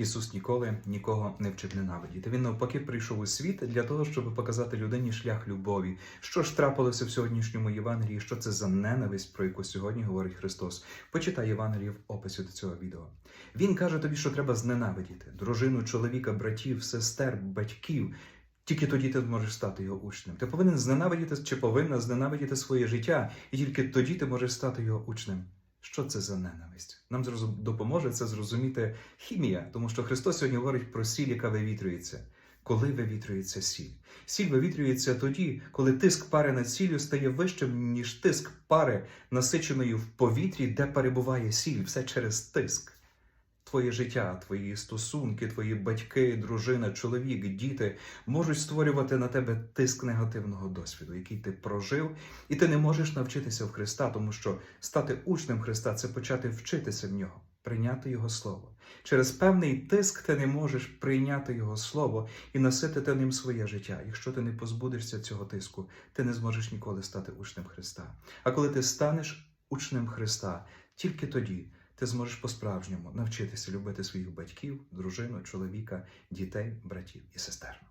Ісус ніколи нікого не вчив ненавидіти. Він навпаки прийшов у світ для того, щоб показати людині шлях любові. Що ж трапилося в сьогоднішньому Євангелії? Що це за ненависть, про яку сьогодні говорить Христос? Почитай Євангеліє в описі до цього відео. Він каже тобі, що треба зненавидіти дружину, чоловіка, братів, сестер, батьків. Тільки тоді ти зможеш стати його учнем. Ти повинен зненавидіти чи повинна зненавидіти своє життя, і тільки тоді ти можеш стати його учнем. Що це за ненависть? Нам допоможе це зрозуміти хімія, тому що Христос сьогодні говорить про сіль, яка вивітрюється. Коли вивітрюється сіль? Сіль вивітрюється тоді, коли тиск пари над сіллю стає вищим, ніж тиск пари, насиченої в повітрі, де перебуває сіль, все через тиск. Твоє життя, твої стосунки, твої батьки, дружина, чоловік, діти можуть створювати на тебе тиск негативного досвіду, який ти прожив, і ти не можеш навчитися в Христа, тому що стати учнем Христа це почати вчитися в нього, прийняти Його Слово. Через певний тиск ти не можеш прийняти Його Слово і наситити ним своє життя. Якщо ти не позбудешся цього тиску, ти не зможеш ніколи стати учнем Христа. А коли ти станеш учнем Христа, тільки тоді ти зможеш по-справжньому навчитися любити своїх батьків, дружину, чоловіка, дітей, братів і сестер.